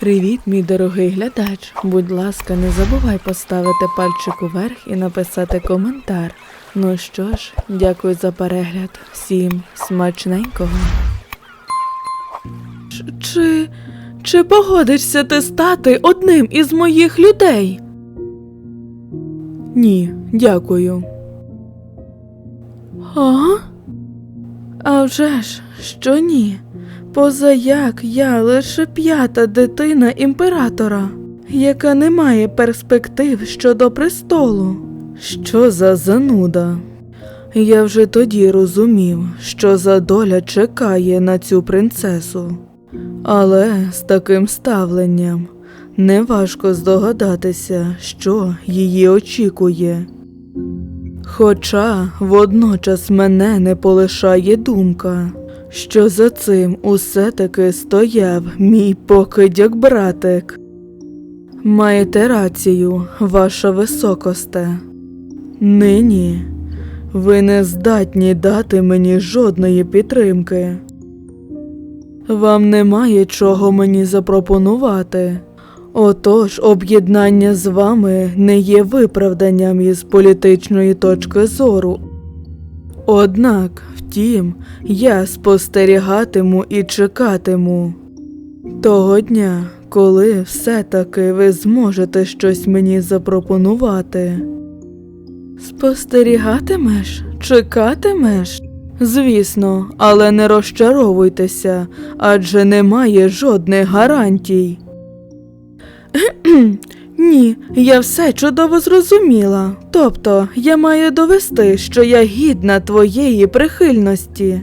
Привіт, мій дорогий глядач. Будь ласка, не забувай поставити пальчик уверх і написати коментар. Ну що ж, дякую за перегляд. Всім смачненького. Чи. Чи погодишся ти стати одним із моїх людей? Ні, дякую. А? А вже ж, що ні? Позаяк я лише п'ята дитина імператора, яка не має перспектив щодо престолу. Що за зануда? Я вже тоді розумів, що за доля чекає на цю принцесу. Але з таким ставленням неважко здогадатися, що її очікує. Хоча водночас мене не полишає думка, що за цим усе таки стояв мій покидьок братик. Маєте рацію, ваша високосте. Нині ви не здатні дати мені жодної підтримки. Вам немає чого мені запропонувати. Отож, об'єднання з вами не є виправданням із політичної точки зору. Однак, втім, я спостерігатиму і чекатиму того дня, коли все-таки ви зможете щось мені запропонувати. Спостерігатимеш? Чекатимеш? Звісно, але не розчаровуйтеся, адже немає жодних гарантій. Ні, я все чудово зрозуміла. Тобто, я маю довести, що я гідна твоєї прихильності.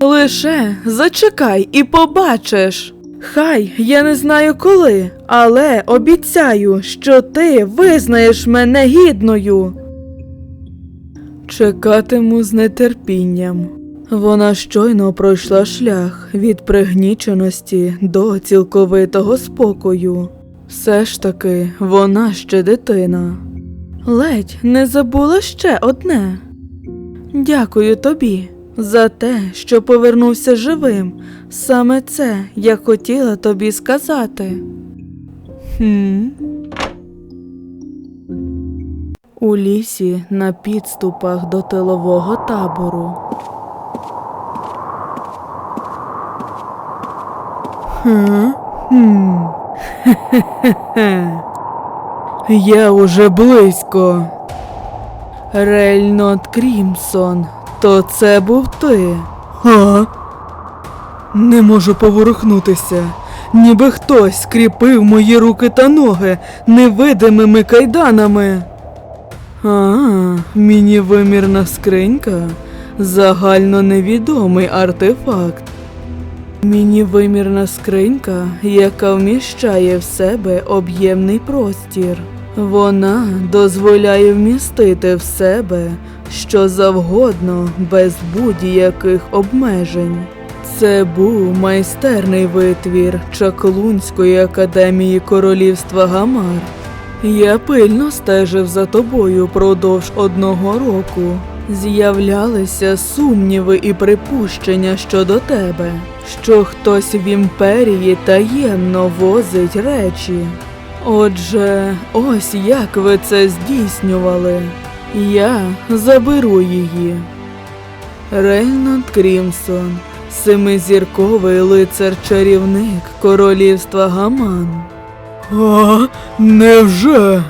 Лише зачекай і побачиш. Хай я не знаю коли, але обіцяю, що ти визнаєш мене гідною. Чекатиму з нетерпінням. Вона щойно пройшла шлях від пригніченості до цілковитого спокою. Все ж таки, вона ще дитина. Ледь не забула ще одне. Дякую тобі за те, що повернувся живим. Саме це я хотіла тобі сказати. Хм. У лісі на підступах до тилового табору. Хм? Хе-хе-хе. Я уже близько. Рейнольд Крімсон, то це був ти. А? Не можу поворухнутися. Ніби хтось скріпив мої руки та ноги невидимими кайданами. А, мінівимірна скринька загально невідомий артефакт. Мінівимірна скринька, яка вміщає в себе об'ємний простір. Вона дозволяє вмістити в себе що завгодно без будь-яких обмежень. Це був майстерний витвір Чаклунської академії королівства Гамар. Я пильно стежив за тобою продовж одного року. З'являлися сумніви і припущення щодо тебе, що хтось в імперії таємно возить речі. Отже, ось як ви це здійснювали. Я заберу її. Рейнольд Крімсон, семизірковий лицар-чарівник королівства Гаман. А, невже?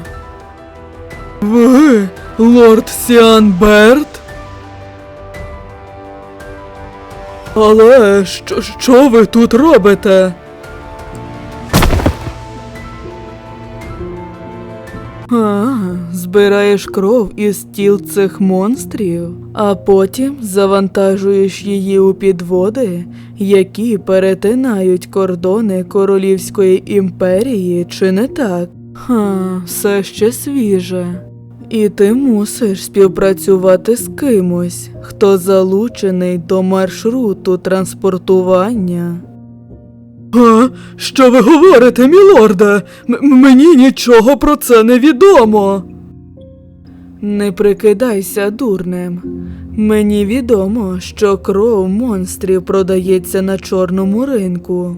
Ви, лорд Сіан Берт? Але що, що ви тут робите? А, збираєш кров із тіл цих монстрів, а потім завантажуєш її у підводи, які перетинають кордони Королівської імперії, чи не так? Ха, все ще свіже. І ти мусиш співпрацювати з кимось, хто залучений до маршруту транспортування. А, що ви говорите, мілорде? М- мені нічого про це не відомо. Не прикидайся дурнем. Мені відомо, що кров монстрів продається на чорному ринку.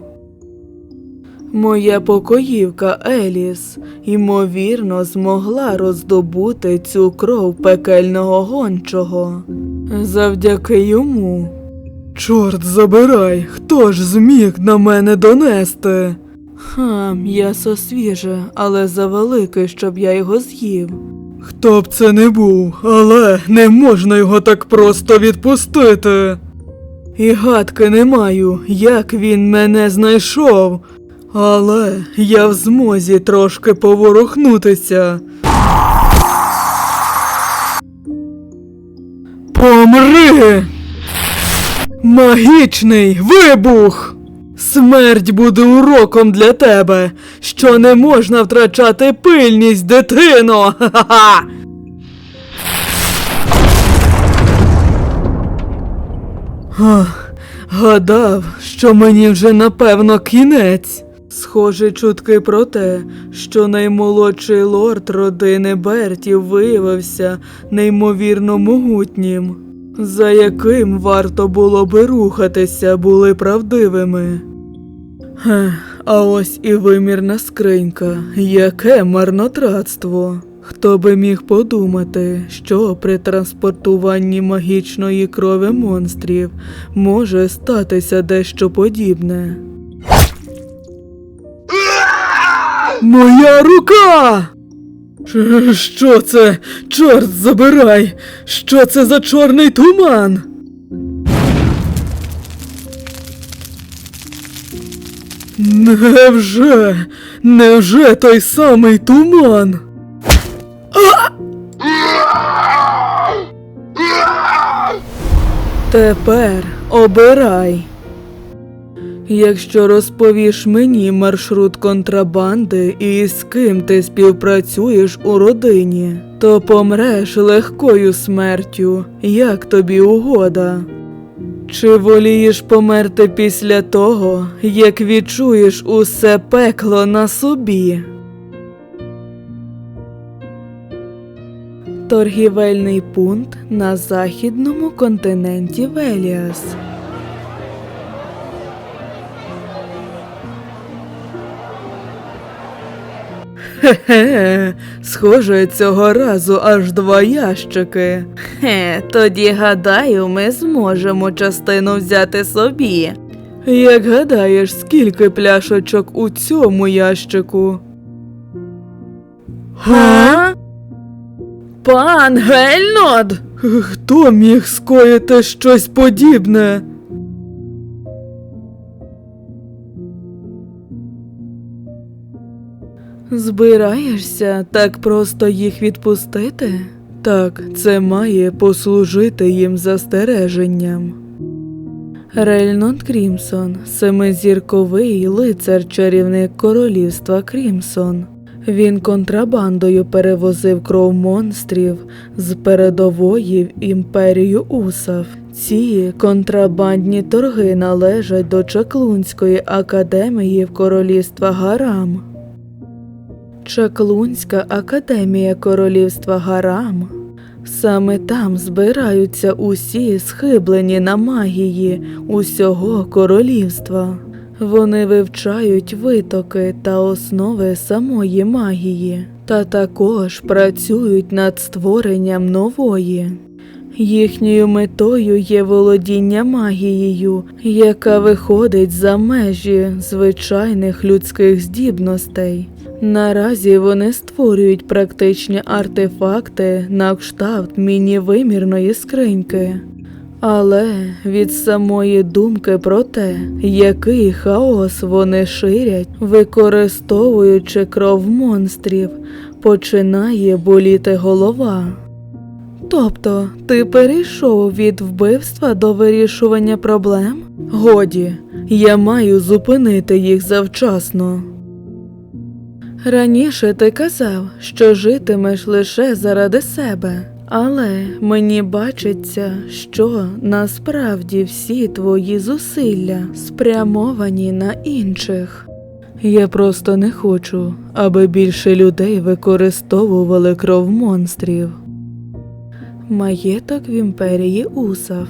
Моя покоївка Еліс, ймовірно, змогла роздобути цю кров пекельного гончого. Завдяки йому. Чорт забирай, хто ж зміг на мене донести? Ха, м'ясо свіже, але завелике, щоб я його з'їв. Хто б це не був, але не можна його так просто відпустити. І гадки не маю, як він мене знайшов. Але я в змозі трошки поворухнутися. Помри! Магічний вибух! Смерть буде уроком для тебе, що не можна втрачати пильність, дитино! Ха-ха-ха! Гадав, що мені вже напевно кінець. Схожі чутки про те, що наймолодший лорд родини Бертів виявився неймовірно могутнім, за яким варто було би рухатися, були правдивими. Ех, а ось і вимірна скринька, яке марнотратство. Хто би міг подумати, що при транспортуванні магічної крові монстрів може статися дещо подібне. Моя рука! Що це? Чорт забирай! Що це за чорний туман? Невже? Невже той самий туман? Тепер обирай. Якщо розповіш мені маршрут контрабанди і з ким ти співпрацюєш у родині, то помреш легкою смертю, як тобі угода. Чи волієш померти після того, як відчуєш усе пекло на собі? Торгівельний пункт на західному континенті Веліас. Хе-хе, схоже, цього разу аж два ящики. Хе, тоді гадаю, ми зможемо частину взяти собі. Як гадаєш, скільки пляшечок у цьому ящику? Га? Пан Гельнод? Хто міг скоїти щось подібне? Збираєшся так просто їх відпустити? Так, це має послужити їм застереженням. Рельнон Крімсон, семизірковий лицар чарівник королівства Крімсон. Він контрабандою перевозив кров монстрів з передової в імперію Усав. Ці контрабандні торги належать до Чаклунської академії в королівства Гарам. Чаклунська академія королівства Гарам. Саме там збираються усі схиблені на магії усього королівства. Вони вивчають витоки та основи самої магії, та також працюють над створенням нової. Їхньою метою є володіння магією, яка виходить за межі звичайних людських здібностей. Наразі вони створюють практичні артефакти на кшталт міні-вимірної скриньки. Але від самої думки про те, який хаос вони ширять, використовуючи кров монстрів, починає боліти голова. Тобто, ти перейшов від вбивства до вирішування проблем? Годі, я маю зупинити їх завчасно. Раніше ти казав, що житимеш лише заради себе, але мені бачиться, що насправді всі твої зусилля спрямовані на інших. Я просто не хочу, аби більше людей використовували кров монстрів. Маєток в імперії Усав.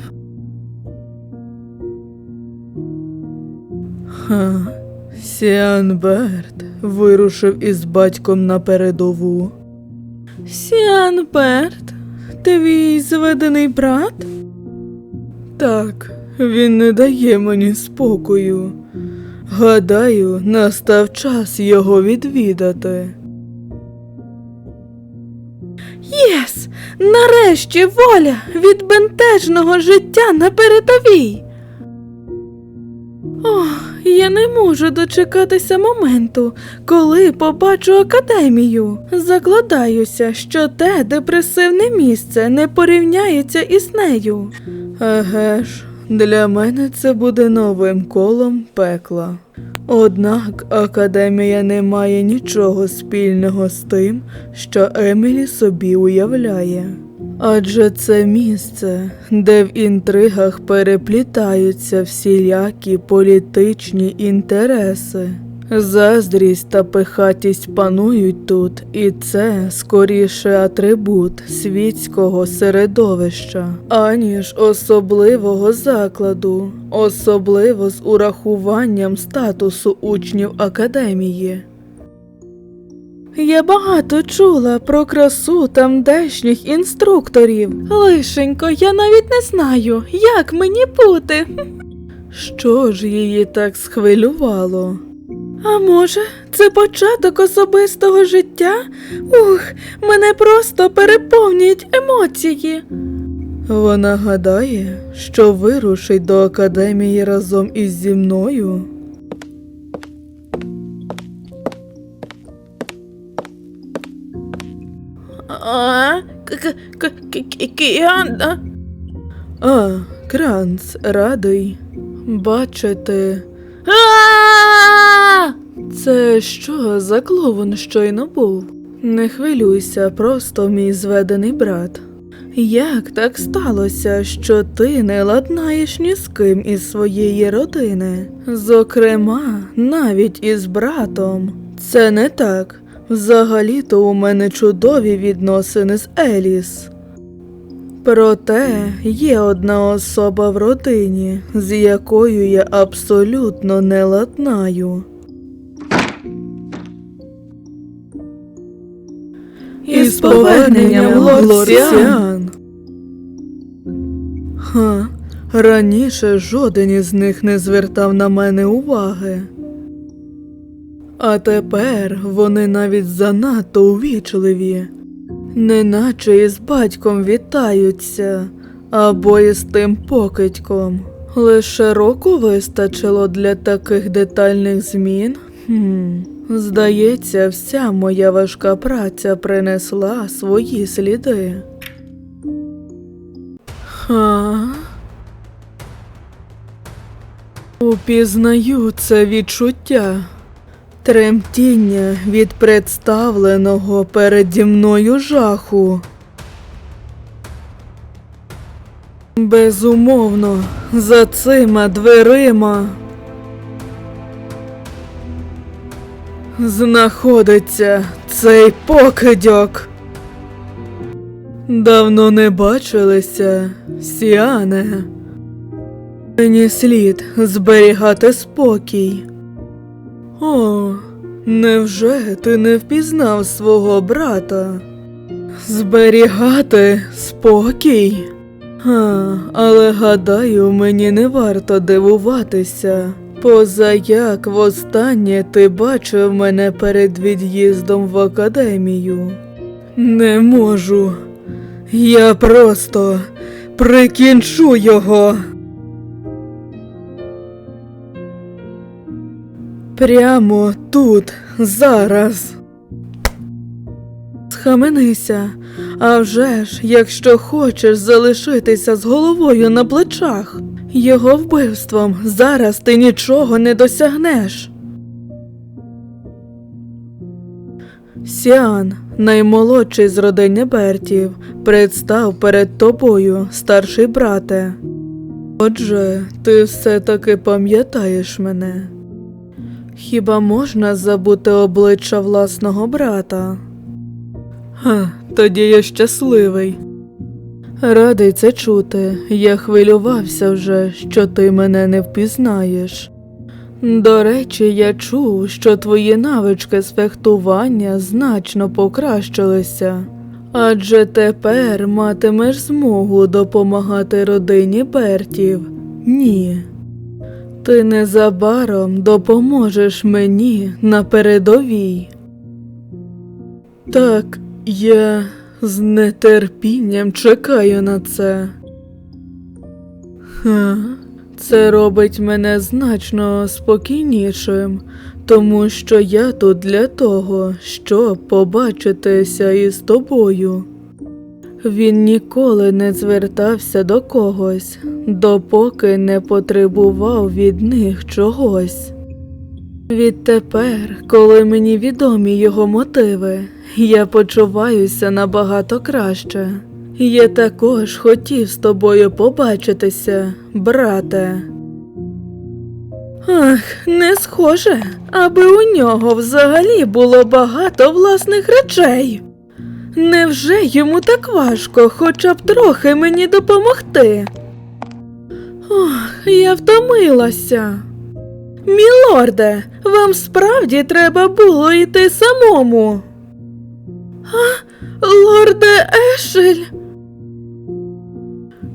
Ха, Сіанберт вирушив із батьком на передову. Сіанберт, твій зведений брат? Так, він не дає мені спокою. Гадаю, настав час його відвідати. Єс! Нарешті воля від бентежного життя на передовій. Ох, я не можу дочекатися моменту, коли побачу академію. Закладаюся, що те депресивне місце не порівняється із нею. Еге ж, для мене це буде новим колом пекла. Однак академія не має нічого спільного з тим, що Емілі собі уявляє. Адже це місце, де в інтригах переплітаються всілякі політичні інтереси. Заздрість та пихатість панують тут, і це скоріше атрибут світського середовища, аніж особливого закладу, особливо з урахуванням статусу учнів академії. Я багато чула про красу тамдешніх інструкторів. Лишенько, я навіть не знаю, як мені бути. Що ж її так схвилювало? А може, це початок особистого життя? Ух, мене просто переповнюють емоції. Вона гадає, що вирушить до академії разом із зі мною. А, Кіанда? А, Кранц, радий бачити. Це що за клоун щойно був? Не хвилюйся, просто мій зведений брат. Як так сталося, що ти не ладнаєш ні з ким із своєї родини? Зокрема, навіть із братом. Це не так. Взагалі-то у мене чудові відносини з Еліс. Проте є одна особа в родині, з якою я абсолютно не ладнаю. Із поверненням, лорд Сіан. Ха, раніше жоден із них не звертав на мене уваги. А тепер вони навіть занадто увічливі, неначе із батьком вітаються, або із тим покидьком. Лише року вистачило для таких детальних змін. Хм. Здається, вся моя важка праця принесла свої сліди. Ха? Упізнаю це відчуття. Тремтіння від представленого переді мною жаху. Безумовно, за цими дверима знаходиться цей покидьок. Давно не бачилися, Сіане. Мені слід зберігати спокій. О, невже ти не впізнав свого брата? Зберігати спокій? А, але гадаю, мені не варто дивуватися. Поза як востаннє ти бачив мене перед від'їздом в академію. Не можу. Я просто прикінчу його. Прямо тут, зараз. Схаменися, а вже ж, якщо хочеш залишитися з головою на плечах, його вбивством зараз ти нічого не досягнеш. Сіан, наймолодший з родини Бертів, представ перед тобою, старший брате. Отже, ти все-таки пам'ятаєш мене. Хіба можна забути обличчя власного брата? Ха, тоді я щасливий. Радий це чути. Я хвилювався вже, що ти мене не впізнаєш. До речі, я чув, що твої навички з фехтування значно покращилися. Адже тепер матимеш змогу допомагати родині Бертів. Ні. Ти незабаром допоможеш мені на передовій. Так, я з нетерпінням чекаю на це. Ха, це робить мене значно спокійнішим, тому що я тут для того, щоб побачитися із тобою. Він ніколи не звертався до когось, допоки не потребував від них чогось. Відтепер, коли мені відомі його мотиви, я почуваюся набагато краще. Я також хотів з тобою побачитися, брате. Ах, не схоже, аби у нього взагалі було багато власних речей. Невже йому так важко хоча б трохи мені допомогти? Ох, я втомилася. Мілорде, вам справді треба було йти самому. А, лорде Ешель.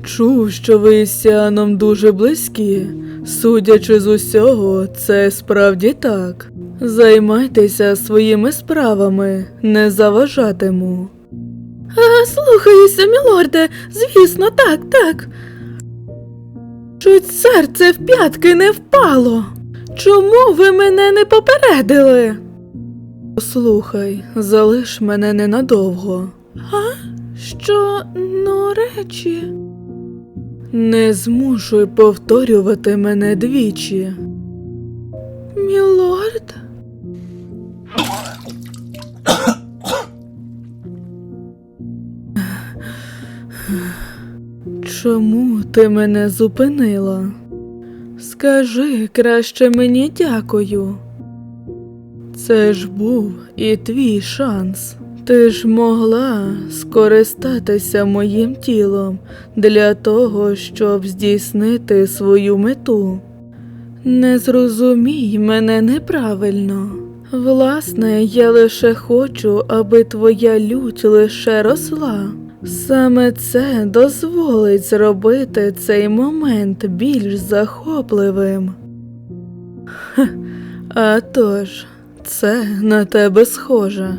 Чув, що ви із Сіаном дуже близькі. Судячи з усього, це справді так. Займайтеся своїми справами, не заважатиму. А, слухаюся, мілорде, звісно, так, так. Чуть серце в п'ятки не впало. Чому ви мене не попередили? Слухай, залиш мене ненадовго. А? Що ну речі? Не змушуй повторювати мене двічі. Мілорд? Чому ти мене зупинила? Скажи краще мені дякую. Це ж був і твій шанс. Ти ж могла скористатися моїм тілом для того, щоб здійснити свою мету. Не зрозумій мене неправильно. Власне, я лише хочу, аби твоя лють лише росла. Саме це дозволить зробити цей момент більш захопливим. Ха, а тож, це на тебе схоже.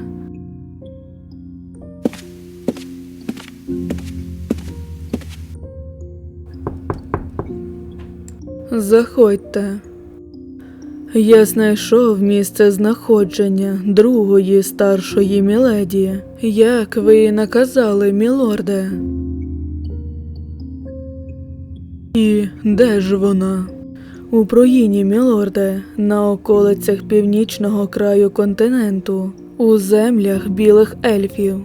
Заходьте. Я знайшов місце знаходження другої старшої міледі, як ви наказали, мілорде. І де ж вона? У проїні, мілорде, на околицях північного краю континенту, у землях білих ельфів.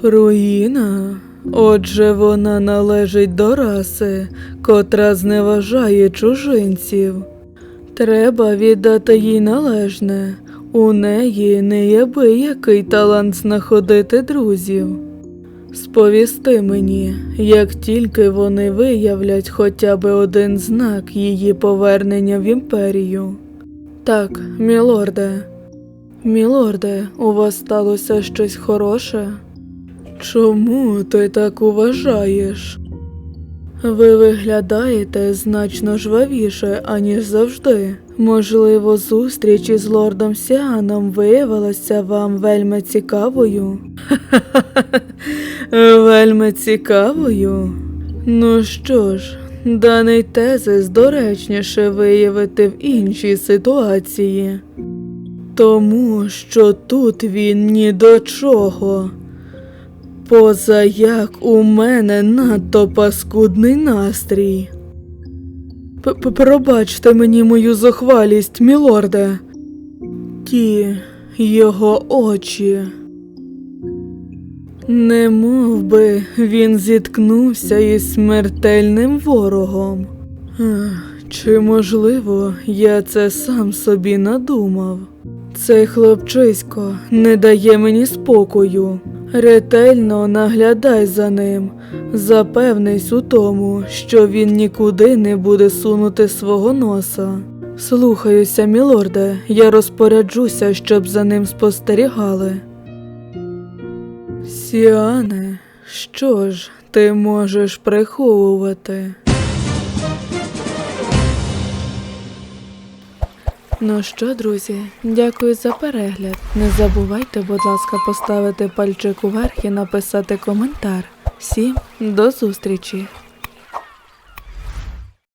Проїна? Отже, вона належить до раси, котра зневажає чужинців. Треба віддати їй належне. У неї неабиякий талант знаходити друзів. Сповісти мені, як тільки вони виявлять хоча б один знак її повернення в імперію. Так, мілорде. Мілорде, у вас сталося щось хороше? Чому ти так уважаєш? Ви виглядаєте значно жвавіше, аніж завжди. Можливо, зустріч із лордом Сіаном виявилася вам вельми цікавою. Вельми цікавою. Ну що ж, даний тезис доречніше виявити в іншій ситуації. Тому що тут він ні до чого. Поза як у мене надто паскудний настрій. Пробачте мені мою зухвалість, мілорде. Ті його очі. Не мов би він зіткнувся із смертельним ворогом. Чи можливо я це сам собі надумав? Цей хлопчисько не дає мені спокою. Ретельно наглядай за ним, запевнись у тому, що він нікуди не буде сунути свого носа. Слухаюся, мілорде, я розпоряджуся, щоб за ним спостерігали. Сіане, що ж ти можеш приховувати? Ну що, друзі, дякую за перегляд. Не забувайте, будь ласка, поставити пальчик уверх і написати коментар. Всім до зустрічі!